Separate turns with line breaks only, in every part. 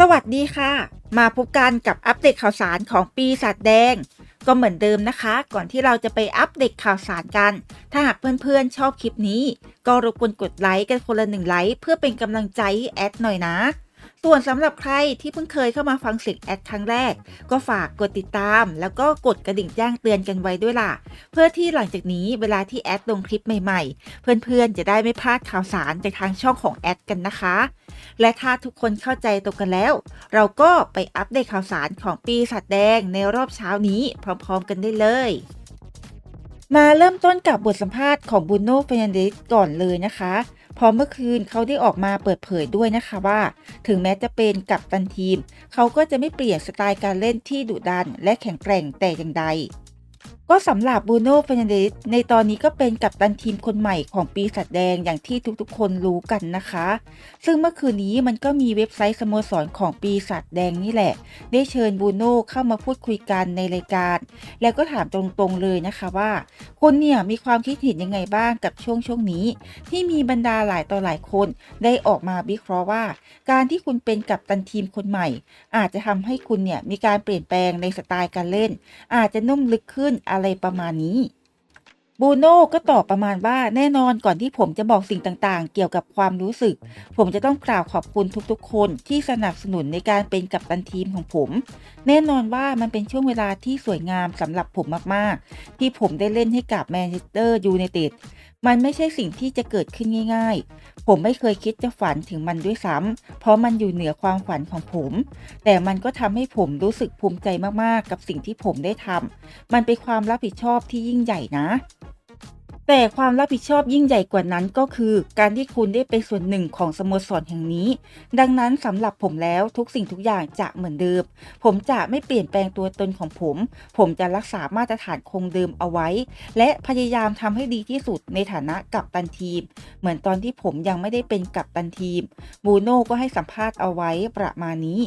สวัสดีค่ะ มาพบกันกับอัปเดตข่าวสารของปีศาจแดง ก็เหมือนเดิมนะคะ ก่อนที่เราจะไปอัปเดตข่าวสารกัน ถ้าหากเพื่อนๆชอบคลิปนี้ ก็รบกวนกดไลค์กันคนละหนึ่งไลค์เพื่อเป็นกำลังใจให้แอดหน่อยนะ ส่วนสำหรับใครที่เพิ่งเคยเข้ามาฟังเสียงแอดครั้งแรก ก็ฝากกดติดตาม แล้วก็กดกระดิ่งแจ้งเตือนกันไว้ด้วยล่ะ เพื่อที่หลังจากนี้เวลาที่แอดลงคลิปใหม่ๆ เพื่อนๆจะได้ไม่พลาดข่าวสารจากทางช่องของแอดกันนะคะ และถ้าทุกคนเข้าใจตรงกันแล้ว เราก็ไปอัปเดตข่าวสารของปีศาจแดงในรอบเช้านี้พร้อมๆ กันได้เลยมาเริ่มต้นกับบทสัมภาษณ์ของบูโน่เฟรนเดสก่อนเลยนะคะ พอเมื่อคืนเขาได้ออกมาเปิดเผยด้วยนะคะว่า ถึงแม้จะเป็นกัปตันทีม เขาก็จะไม่เปลี่ยนสไตล์การเล่นที่ดุดัน และแข็งแกร่งแต่อย่างใด ก็สำหรับบูโน่เฟรนเดสในตอนนี้ก็เป็นกัปตันทีมคนใหม่ของปีศาจแดงอย่างที่ทุกๆ คนรู้กันนะคะ ซึ่งเมื่อคืนนี้มันก็มีเว็บไซต์สโมสรของปีศาจแดงนี่แหละ ได้เชิญบูโน่เข้ามาพูดคุยกันในรายการ แล้วก็ถามตรงๆเลยนะคะว่า คุณเนี่ยมีความคิดเห็นยังไงบ้างกับช่วงช่วงนี้ ที่มีบรรดาหลายต่อหลายคน ได้ออกมาวิเคราะห์ว่า การที่คุณเป็นกัปตันทีมคนใหม่ อาจจะทำให้คุณเนี่ยมีการเปลี่ยนแปลงในสไตล์การเล่น อาจจะนุ่มลึกขึ้นอะไรประมาณนี้ บูโน่ก็ตอบประมาณว่าแน่นอนก่อนที่ผมจะบอกสิ่งต่างๆ เกี่ยวกับความรู้สึก ผมจะต้องกล่าวขอบคุณทุกๆ คนที่สนับสนุนในการเป็นกัปตันทีมของผม แน่นอนว่ามันเป็นช่วงเวลาที่สวยงามสำหรับผมมากๆ ที่ผมได้เล่นให้กับแมนเชสเตอร์ยูไนเต็ด มันไม่ใช่สิ่งที่จะเกิดขึ้นง่าย ๆ ผมไม่เคยคิดจะฝันถึงมันด้วยซ้ำ เพราะมันอยู่เหนือความฝันของผม แต่มันก็ทำให้ผมรู้สึกภูมิใจมากๆ กับสิ่งที่ผมได้ทำ มันเป็นความรับผิดชอบที่ยิ่งใหญ่นะ แต่ความรับผิดชอบยิ่งใหญ่กว่านั้นก็คือ การที่คุณได้เป็นส่วนหนึ่งของสโมสรแห่งนี้ ดังนั้นสำหรับผมแล้วทุกสิ่งทุกอย่างจะเหมือนเดิม ผมจะไม่เปลี่ยนแปลงตัวตนของผม ผมจะรักษามาตรฐานคงเดิมเอาไว้ และพยายามทำให้ดีที่สุดในฐานะกัปตันทีม เหมือนตอนที่ผมยังไม่ได้เป็นกัปตันทีม บูโน่ก็ให้สัมภาษณ์เอาไว้ประมาณนี้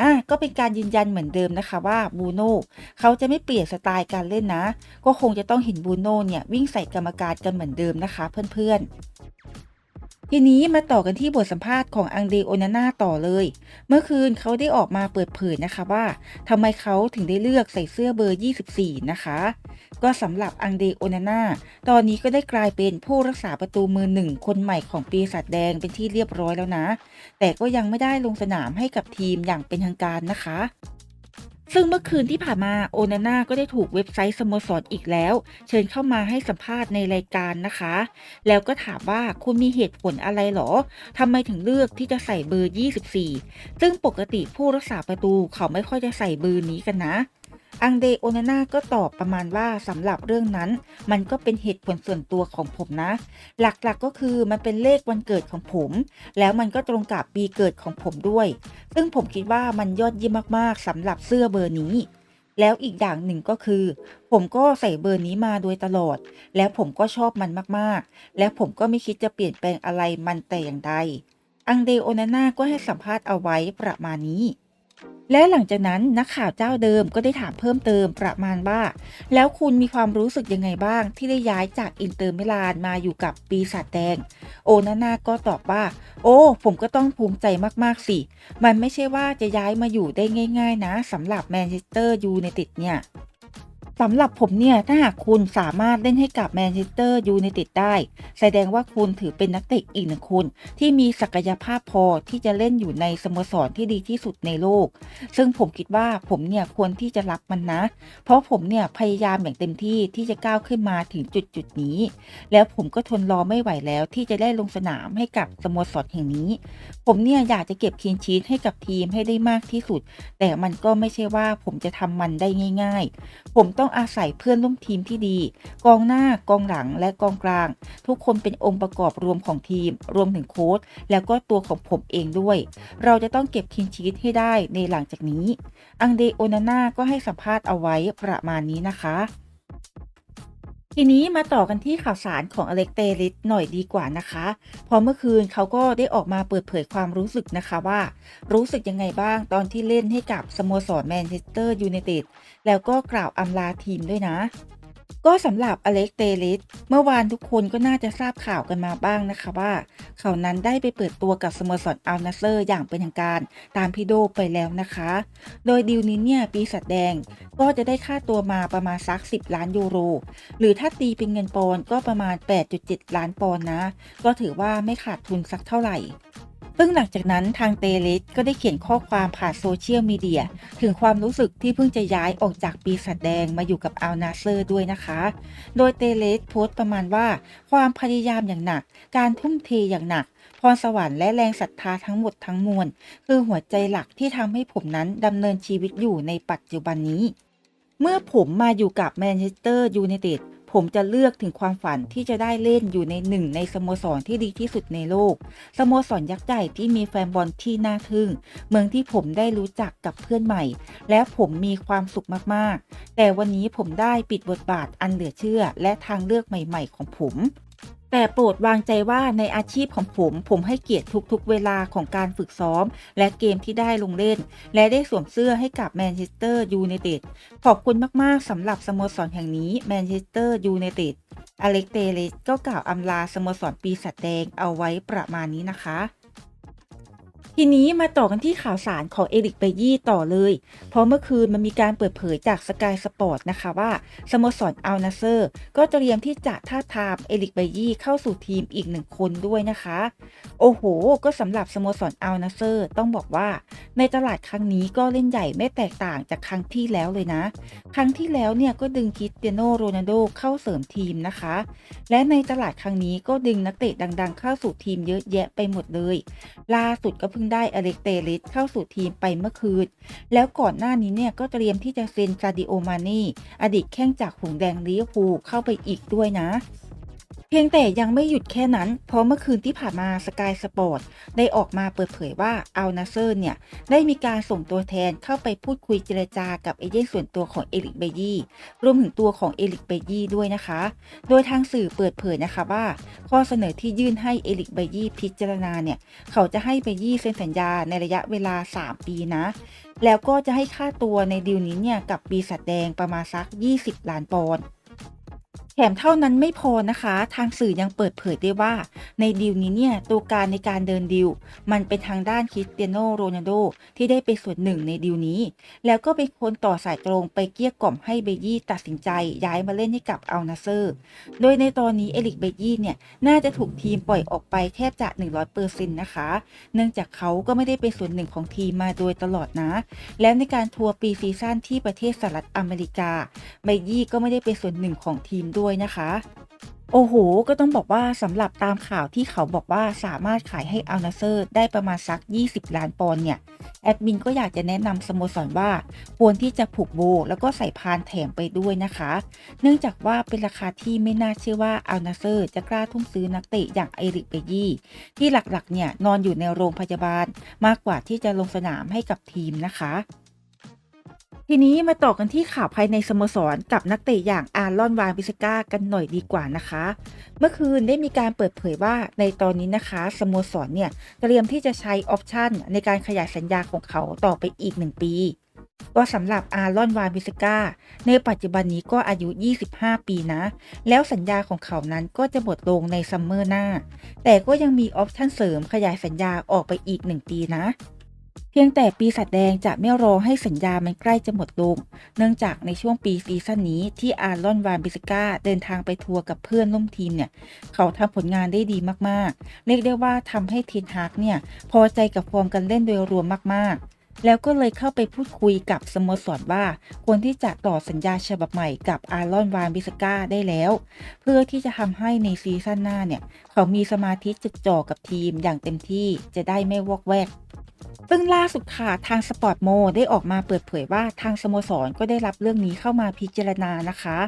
อะก็เป็นการยืนยันเหมือนเดิมนะคะว่าบูโน่เขาจะไม่เปลี่ยนสไตล์การเล่นนะ ก็คงจะต้องเห็นบูโน่เนี่ยวิ่งใส่กรรมการกันเหมือนเดิมนะคะเพื่อนๆ ทีนี้มาต่อกันที่บทสัมภาษณ์ของอังเดโอนาน่าต่อเลย เมื่อคืนเขาได้ออกมาเปิดเผยนะคะว่าทำไมเขาถึงได้เลือกใส่เสื้อเบอร์ 24 นะคะ ก็สำหรับอังเดโอนาน่าตอนนี้ก็ได้กลายเป็นผู้รักษาประตูมือหนึ่งคนใหม่ของปีศาจแดงเป็นที่เรียบร้อยแล้วนะ แต่ก็ยังไม่ได้ลงสนามให้กับทีมอย่างเป็นทางการนะคะ ซึ่งเมื่อคืนที่ผ่านมาโอนาน่าก็ได้ถูกเว็บไซต์สโมสรอีกแล้ว เชิญเข้ามาให้สัมภาษณ์ในรายการนะคะ แล้วก็ถามว่าคุณมีเหตุผลอะไรหรอทำไมถึงเลือกที่จะใส่เบอร์ 24 ซึ่งปกติผู้รักษาประตูเขาไม่ค่อยจะใส่เบอร์นี้กันนะ อังเดโอนาน่าก็ตอบประมาณว่าสำหรับเรื่องนั้น มันก็เป็นเหตุผลส่วนตัวของผมนะ หลักๆก็คือมันเป็นเลขวันเกิดของผม แล้วมันก็ตรงกับปีเกิดของผมด้วย ซึ่งผมคิดว่ามันยอดเยี่ยมมากๆสำหรับเสื้อเบอร์นี้แล้วอีกอย่างหนึ่งก็คือ ผมก็ใส่เบอร์นี้มาโดยตลอด แล้วผมก็ชอบมันมากๆ และผมก็ไม่คิดจะเปลี่ยนแปลงอะไรมันแต่อย่างใด อังเดโอนาน่าก็ให้สัมภาษณ์เอาไว้ประมาณนี้ และหลังจากนั้นนักข่าวเจ้าเดิมก็ได้ถามเพิ่มเติมประมาณว่าแล้วคุณมีความรู้สึกยังไงบ้างที่ได้ย้ายจากอินเตอร์มิลานมาอยู่กับปีศาจแดง โอนาน่าก็ตอบว่า โอ้ ผมก็ต้องภูมิใจมากๆสิ มันไม่ใช่ว่าจะย้ายมาอยู่ได้ง่าย ๆ นะสำหรับแมนเชสเตอร์ยูไนเต็ดเนี่ย สำหรับผมเนี่ย ถ้าหากคุณสามารถเล่นให้กับแมนเชสเตอร์ยูไนเต็ดได้ แสดงว่าคุณถือเป็นนักเตะอีกหนึ่งคน ที่มีศักยภาพพอที่จะเล่นอยู่ในสโมสรที่ดีที่สุดในโลก ซึ่งผมคิดว่าผมเนี่ยควรที่จะรับมันนะ เพราะผมเนี่ยพยายามอย่างเต็มที่ที่จะก้าวขึ้นมาถึงจุดจุดนี้ แล้วผมก็ทนรอไม่ไหวแล้วที่จะได้ลงสนามให้กับสโมสรแห่งนี้ ผมเนี่ยอยากจะเก็บคีนชีตให้กับทีมให้ได้มากที่สุด แต่มันก็ไม่ใช่ว่าผมจะทำมันได้ง่าย ๆ ผมต้องอาศัยเพื่อนร่วมทีมที่ดี กองหน้ากองหลังและกองกลาง ทุกคนเป็นองค์ประกอบรวมของทีม รวมถึงโค้ชแล้วก็ตัวของผมเองด้วย เราจะต้องเก็บคินชีตให้ได้ในหลังจากนี้ อังเดโอนาน่าก็ให้สัมภาษณ์เอาไว้ประมาณนี้นะคะ ทีนี้มาต่อกันที่ข่าวสารของอเล็กเตลิสหน่อยดีกว่านะคะเพอเมื่อคืนเขาก็ได้ออกมาเปิดเผยความรู้สึกนะคะว่า รู้สึกยังไงบ้างตอนที่เล่นให้กับสโมสรแมนเชสเตอร์ยูไนเต็ดแล้วก็กล่าวอำลาทีมด้วยนะ ก็สำหรับอเล็กเตลิสเมื่อวานทุกคนก็น่าจะทราบข่าวกันมาบ้างนะคะว่า เขานั้นได้ไปเปิดตัวกับสโมสรอัลนาเซอร์อย่างเป็นทางการตามพี่โดไปแล้วนะคะ โดยดีลนี้เนี่ยปีศาจแดงก็จะได้ค่าตัวมาประมาณสัก 10 ล้านยูโร หรือถ้าตีเป็นเงินปอนก็ประมาณ 8.7 ล้านปอนนะ ก็ถือว่าไม่ขาดทุนสักเท่าไหร่ ซึ่งหลังจากนั้นทางเตลิสก็ได้เขียนข้อความผ่านโซเชียลมีเดียถึงความรู้สึกที่เพิ่งจะย้ายออกจากปีศาจแดงมาอยู่กับอัลนาเซอร์ด้วยนะคะ โดยเตเลสโพสต์ประมาณว่า ความพยายามอย่างหนัก การทุ่มเทอย่างหนักพรสวรรค์และแรงศรัทธาทั้งหมดทั้งมวลคือหัวใจหลักที่ทำให้ผมนั้นดำเนินชีวิตอยู่ในปัจจุบันนี้ เมื่อผมมาอยู่กับแมนเชสเตอร์ยูไนเต็ด ผมจะเลือกถึงความฝันที่จะได้เล่นอยู่ในหนึ่งในสโมสรที่ดีที่สุดในโลก สโมสรยักษ์ใหญ่ที่มีแฟนบอลที่น่าทึ่ง เมืองที่ผมได้รู้จักกับเพื่อนใหม่ และผมมีความสุขมากๆ แต่วันนี้ผมได้ปิดบทบาทอันเหลือเชื่อ และทางเลือกใหม่ ๆ ของผม แต่โปรดวางใจว่าในอาชีพของผม ผมให้เกียรติทุกๆ เวลาของการฝึกซ้อม และเกมที่ได้ลงเล่น และได้สวมเสื้อให้กับแมนเชสเตอร์ยูไนเต็ดขอบคุณมาก ๆสำหรับสโมสรแห่งนี้แมนเชสเตอร์ยูไนเต็ดอเล็กเตเลสก็กล่าวอำลาสโมสรปีศาจแดงเอาไว้ประมาณนี้นะคะ ทีนี้มาต่อกันที่ข่าวสารของเอริกเบยี่ต่อเลย เพราะเมื่อคืนมันมีการเปิดเผยจากสกายสปอร์ตนะคะว่าสโมสรอัลนาเซอร์ ก็เตรียมที่จะท้าทามเอริกเบยี่เข้าสู่ทีมอีกหนึ่งคนด้วยนะคะ โอ้โห ก็สำหรับสโมสรอัลนาเซอร์ต้องบอกว่า ในตลาดครั้งนี้ก็เล่นใหญ่ไม่แตกต่างจากครั้งที่แล้วเลยนะ ครั้งที่แล้วเนี่ยก็ดึงคิสเตียโนโรนัลโดเข้าเสริมทีมนะคะ และในตลาดครั้งนี้ก็ดึงนักเตะดัง ๆ เข้าสู่ทีมเยอะแยะไปหมดเลย ล่าสุดก็เพิ่งได้อเล็กเตลิสเข้าสู่ทีมไปเมื่อคืน แล้วก่อนหน้านี้เนี่ยก็เตรียมที่จะเซ็นซาดิโอมานีอดีตแข้งจากหงแดงลิเวอร์พูลเข้าไปอีกด้วยนะ เพียงแต่ยังไม่หยุดแค่นั้น เพราะเมื่อคืนที่ผ่านมาสกายสปอร์ตได้ออกมาเปิดเผยว่าอัลนาเซอร์เนี่ย ได้มีการส่งตัวแทนเข้าไปพูดคุยเจรจากับเอเจนต์ส่วนตัวของเอลิกเบยี่รวมถึงตัวของเอลิกเบยี่ด้วยนะคะ โดยทางสื่อเปิดเผยนะคะว่า ข้อเสนอที่ยื่นให้เอลิกเบยี่พิจารณาเนี่ย เขาจะให้เบยี่เซ็นสัญญาในระยะเวลา 3 ปีนะ แล้วก็จะให้ค่าตัวในดีลนี้เนี่ยกับปีศาจแดงประมาณสัก 20 ล้านปอนด์ ถมเท่านั้นไม่พอนะคะ ทางสื่อยังเปิดเผยได้ว่า ในดีลนี้เนี่ยตัวการในการเดินดีลมันเป็นทางด้านคริสเตียโนโรนัลโดที่ได้เป็นส่วนหนึ่งในดีลนี้ แล้วก็เป็นคนต่อสายตรงไปเกลี้ยกล่อมให้เบยี่ตัดสินใจย้ายมาเล่นให้กับอัลนาเซอร์ โดยในตอนนี้เอลิกเบยี่เนี่ยน่าจะถูกทีมปล่อยออกไปแทบจะ 100%นะคะ เนื่องจากเขาก็ไม่ได้เป็นส่วนหนึ่งของทีมมาโดยตลอดนะ แล้วในการทัวร์ปีซีซั่นที่ประเทศสหรัฐอเมริกาเบยี่ก็ไม่ได้เป็นส่วนหนึ่งของทีมด้วยนะคะ โอ้โห ก็ต้องบอกว่าสำหรับตามข่าวที่เขาบอกว่าสามารถขายให้อัลนาเซอร์ได้ประมาณสัก 20 ล้านปอนด์เนี่ย แอดมินก็อยากจะแนะนำสโมสรว่าควรที่จะผูกโบ แล้วก็ใส่พานแถมไปด้วยนะคะ เนื่องจากว่าเป็นราคาที่ไม่น่าเชื่อว่าอัลนาเซอร์จะกล้าทุ่มซื้อนักเตะอย่างเอริกเบยี่ที่หลักๆเนี่ยนอนอยู่ในโรงพยาบาลมากกว่าที่จะลงสนามให้กับทีมนะคะ ทีนี้มาต่อกันที่ข่าวภายในสโมสรกับนักเตะอย่างอารอนวานบิสก้ากันหน่อยดีกว่านะคะ เมื่อคืนได้มีการเปิดเผยว่าในตอนนี้นะคะสโมสรเนี่ยเตรียมที่จะใช้ออปชันในการขยายสัญญาของเขาต่อไปอีก 1 ปีก็สำหรับอารอนวานบิสก้าในปัจจุบันนี้ก็อายุ 25 ปีนะ แล้วสัญญาของเขานั้นก็จะหมดลงในซัมเมอร์หน้า แต่ก็ยังมีออปชันเสริมขยายสัญญาออกไปอีก 1 ปีนะ เพียงแต่ปีศาจแดงจะไม่รอให้สัญญามันใกล้จะหมดลง เนื่องจากในช่วงปีซีซั่นนี้ที่อารอนวานบิสกาเดินทางไปทัวร์กับเพื่อนร่วมทีมเนี่ย เขาทำผลงานได้ดีมากๆ เรียกได้ว่าทำให้เทนฮากเนี่ย พอใจกับฟอร์มการเล่นโดยรวมมากๆแล้วก็เลยเข้าไปพูดคุยกับสโมสรว่า ควรที่จะต่อสัญญาฉบับใหม่กับอารอนวานบิสกาได้แล้ว เพื่อที่จะทำให้ในซีซั่นหน้าเนี่ย เขามีสมาธิจดจ่อกับทีมอย่างเต็มที่จะได้ไม่วอกแวก ซึ่งล่าสุดค่ะทางสปอร์ตโมได้ออกมาเปิดเผยว่าทางสโมสรก็ได้รับเรื่องนี้เข้ามาพิจารณานะคะ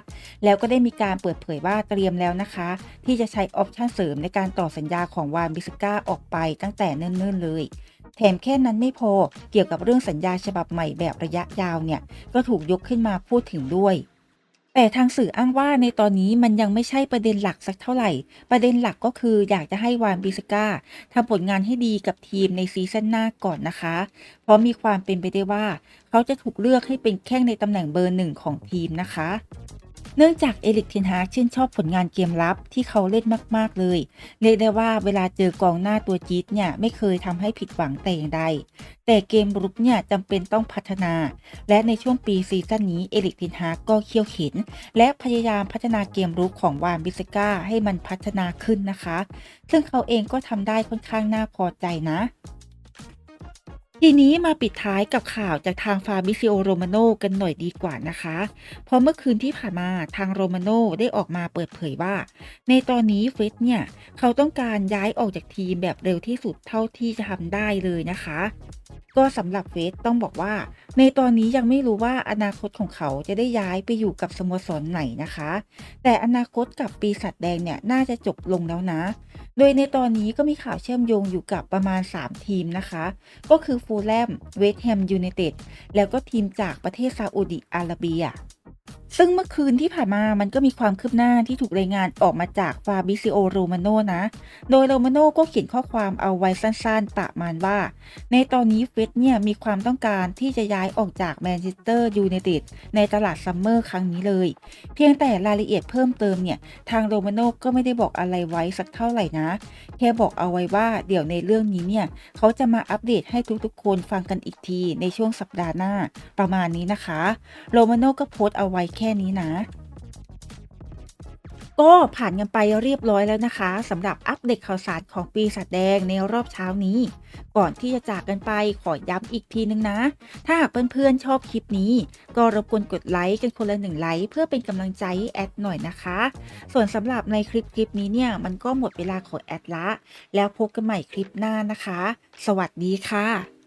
แล้วก็ได้มีการเปิดเผยว่าเตรียมแล้วนะคะ ที่จะใช้ออปชั่นเสริมในการต่อสัญญาของวานบิสก้าออกไปตั้งแต่เนิ่นๆเลยแถมแค่นั้นไม่พอเกี่ยวกับเรื่องสัญญาฉบับใหม่แบบระยะยาวเนี่ย ก็ถูกยกขึ้นมาพูดถึงด้วย แต่ทางสื่ออ้างว่าในตอนนี้มันยังไม่ใช่ประเด็นหลักสักเท่าไหร่ ประเด็นหลักก็คืออยากจะให้วานบิสก้าทำผลงานให้ดีกับทีมในซีซั่นหน้าก่อนนะคะ เพราะมีความเป็นไปได้ว่า เขาจะถูกเลือกให้เป็นแข้งในตำแหน่งเบอร์หนึ่งของทีมนะคะ เนื่องจากเอลิกเทนฮากชื่นชอบผลงานเกมลับที่เขาเล่นมาก ๆ เลย เรียกได้ว่าเวลาเจอกองหน้าตัวจี๊ดเนี่ยไม่เคยทำให้ผิดหวังแต่อย่างใด แต่เกมรุกเนี่ยจำเป็นต้องพัฒนา และในช่วงปีซีซั่นนี้เอลิกเทนฮากก็เคี่ยวเข็น และพยายามพัฒนาเกมรุกของวานบิสก้าให้มันพัฒนาขึ้นนะคะ ซึ่งเขาเองก็ทำได้ค่อนข้างน่าพอใจนะ ทีนี้มาปิดท้ายกับข่าวจากทางฟาบิซิโอโรมาโนกันหน่อยดีกว่านะคะ เพราะเมื่อคืนที่ผ่านมาทางโรมาโนได้ออกมาเปิดเผยว่า ในตอนนี้เฟสเนี่ย เขาต้องการย้ายออกจากทีมแบบเร็วที่สุดเท่าที่จะทำได้เลยนะคะ ก็สำหรับเฟสต้องบอกว่า ในตอนนี้ยังไม่รู้ว่าอนาคตของเขาจะได้ย้ายไปอยู่กับสโมสรไหนนะคะ แต่อนาคตกับปีศาจแดงเนี่ยน่าจะจบลงแล้วนะ โดยในตอนนี้ก็มีข่าวเชื่อมโยงอยู่กับประมาณ 3 ทีมนะคะ ก็คือฟูลแลม เวสต์แฮมยูไนเต็ด แล้วก็ทีมจากประเทศซาอุดิอาระเบีย ซึ่งเมื่อคืนที่ผ่านมามันก็มีความคืบหน้าที่ถูกรายงานออกมาจากฟาบิซิโอโรมาโนนะ โดยโรมาโนก็เขียนข้อความเอาไว้สั้นๆ ประมาณว่า ในตอนนี้เฟสเนี่ยมีความต้องการที่จะย้ายออกจากแมนเชสเตอร์ยูไนเต็ดในตลาดซัมเมอร์ครั้งนี้เลย เพียงแต่รายละเอียดเพิ่มเติมเนี่ย ทางโรมาโนก็ไม่ได้บอกอะไรไว้สักเท่าไหร่นะ แค่บอกเอาไว้ว่าเดี๋ยวในเรื่องนี้เนี่ยเขาจะมาอัปเดตให้ทุกๆ คนฟังกันอีกทีในช่วงสัปดาห์หน้าประมาณนี้นะคะ โรมาโนก็โพสต์เอาไว้แค่นี้นะ ก็ผ่านกันไปเรียบร้อยแล้วนะคะสำหรับอัปเดตข่าวสารของปีศาจแดงในรอบเช้านี้ ก่อนที่จะจากกันไปขอย้ำอีกทีนึงนะ ถ้าหากเพื่อนๆชอบคลิปนี้ ก็รบกวนกดไลค์กันคนละหนึ่งไลค์เพื่อเป็นกำลังใจแอดหน่อยนะคะ ส่วนสำหรับในคลิปคลิปนี้เนี่ยมันก็หมดเวลาของแอดละ แล้วพบกันใหม่คลิปหน้านะคะ สวัสดีค่ะ